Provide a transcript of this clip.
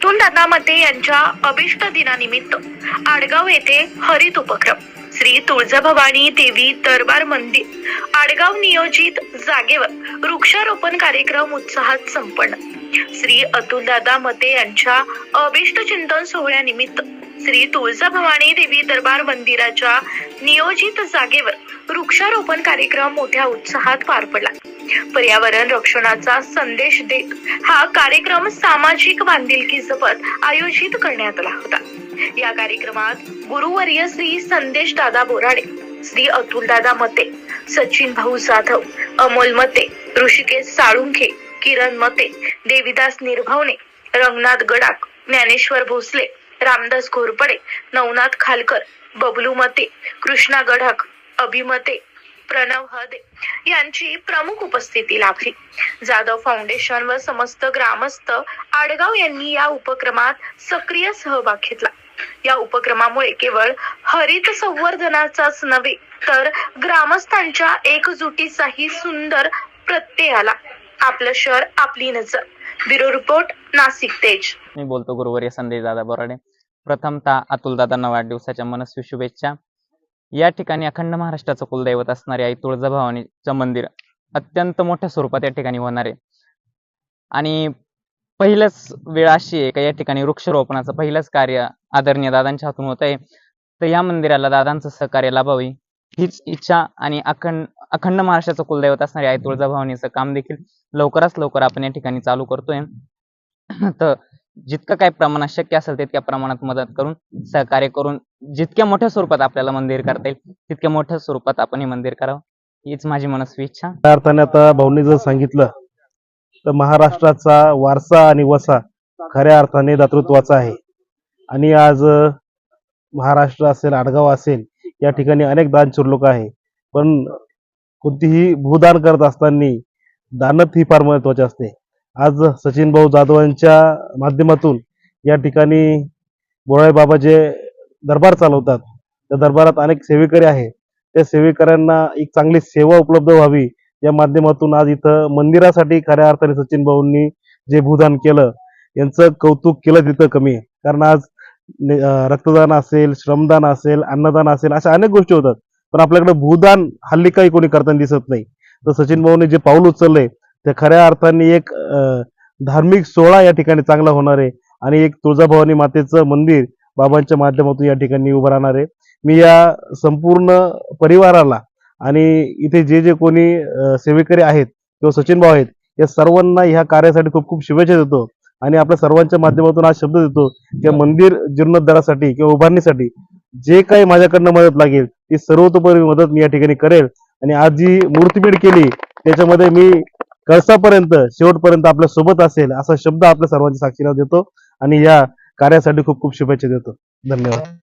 अतुल दादा मते यांच्या अभिष्ट दिनानिमित्त आडगाव येथे हरित उपक्रम. श्री तुळजाभवानी देवी दरबार मंदिर. आडगाव नियोजित जागेवर वृक्षारोपण कार्यक्रम उत्साहात संपन्न. श्री अतुल दादा मते यांच्या अभिष्ट चिंतन सोहळ्यानिमित्त श्री तुळजाभवानी देवी दरबार मंदिराच्या नियोजित जागेवर वृक्षारोपण कार्यक्रम मोठ्या उत्साहात पार पडला. पर्यावरण रक्षणाचा संदेश देत हा कार्यक्रम सामाजिक बांधिलकी जपत आयोजित करण्यात आला होता. या कार्यक्रमात गुरुवर्य श्री संदेश दादा बोराडे श्री अतुल दादा मते सचिन भाऊ जाधव अमोल मते ऋषिकेश साळुंखे किरण मते देविदास निर्भवने रंगनाथ गडाक ज्ञानेश्वर भोसले रामदास घोरपडे नवनाथ खालकर बबलू मते कृष्णा गडाक अभिमते प्रणव हदे यांची प्रमुख उपस्थिती लाभली. जाधव फाउंडेशन व समस्त ग्रामस्थ आडगाव यांनी या उपक्रमात सक्रिय सहभाग घेतला. या उपक्रमामुळे केवळ हरित संवर्धनाचाच नव्हे तर ग्रामस्थांच्या एकजुटीचाही सुंदर प्रत्यय आला. आपलं शहर आपली नजर. ब्युरो रिपोर्ट नाशिक तेज. मी बोलतो गुरुवारी संदेश दादा बोराडे. प्रथमतः अतुल दादांना वाढदिवसाच्या मनस्वी शुभेच्छा. या ठिकाणी अखंड महाराष्ट्राचं कुलदैवत असणारे आई तुळजाभवानीचं मंदिर अत्यंत मोठ्या स्वरूपात या ठिकाणी होणार आहे. आणि पहिलंच वेळ अशी आहे का या ठिकाणी वृक्षारोपणाचं पहिलंच कार्य आदरणीय दादांच्या हातून होत आहे तर या मंदिराला दादांचं सहकार्य लाभावी. हीच इच्छा आणि अखंड अखंड महाराष्ट्राचं कुलदैवत असणारी आई तुळजाभवानीचं काम देखील लवकरात लवकर आपण या ठिकाणी चालू करतोय. तर जितकं काही प्रमाणात शक्य असेल तितक्या प्रमाणात मदत करून सहकार्य करून जितक्या मोठ्या स्वरूपात आपल्याला मंदिर करता येईल तितक्या मोठ्या स्वरूपात आपण हे मंदिर करावं. हीच माझी मनस्वी इच्छा. त्या अर्थाने आता भाऊनी जर सांगितलं तर महाराष्ट्राचा वारसा आणि वसा खऱ्या अर्थाने दातृत्वाचा आहे. आणि आज महाराष्ट्र असेल आडगाव असेल या ठिकाणी अनेक दानशूर लोक आहे. पण कोणतीही भूदान करत असताना दानत ही फार महत्वाची असते. आज सचिन भाऊ जाधव यांच्या माध्यमातून या ठिकाणी बोराळे बाबा जे दरबार चालवतात त्या दरबारात अनेक सेवेकरी आहेत. त्या सेवेकऱ्यांना एक चांगली सेवा उपलब्ध व्हावी या माध्यमातून आज इथं मंदिरासाठी खऱ्या अर्थाने सचिन भाऊंनी जे भूदान केलं यांचं कौतुक केलं तिथं कमी कारण आज रक्तदान असेल श्रमदान असेल अन्नदान असेल अशा अनेक गोष्टी होतात. पण आपल्याकडे भूदान हल्ली काही कोणी करताना दिसत नाही. तर सचिन भाऊने जे पाऊल उचललंय ते खऱ्या अर्थाने एक धार्मिक सोहळा या ठिकाणी चांगला होणार आहे. आणि एक तुळजाभवानी मातेचं मंदिर बाबांच्या माध्यमातून या ठिकाणी उभं राहणार आहे. मी या संपूर्ण परिवाराला आणि इथे जे जे कोणी सेवेकरी आहेत किंवा सचिन भाऊ आहेत या सर्वांना ह्या कार्यासाठी खूप खूप शुभेच्छा देतो. आणि आपल्या सर्वांच्या माध्यमातून आज शब्द देतो की मंदिर जीर्णोद्धारासाठी किंवा उभारणीसाठी जे काही माझ्याकडनं मदत लागेल ती सर्वतोपरी मदत मी या ठिकाणी करेल. आणि आज जी मूर्तीपीठ केली त्याच्यामध्ये मी कळसापर्यंत शेवटपर्यंत आपल्यासोबत असेल असा शब्द आपल्या सर्वांच्या साक्षीला देतो. आणि या कार्यासाठी खूप खूप शुभेच्छा देतो. धन्यवाद.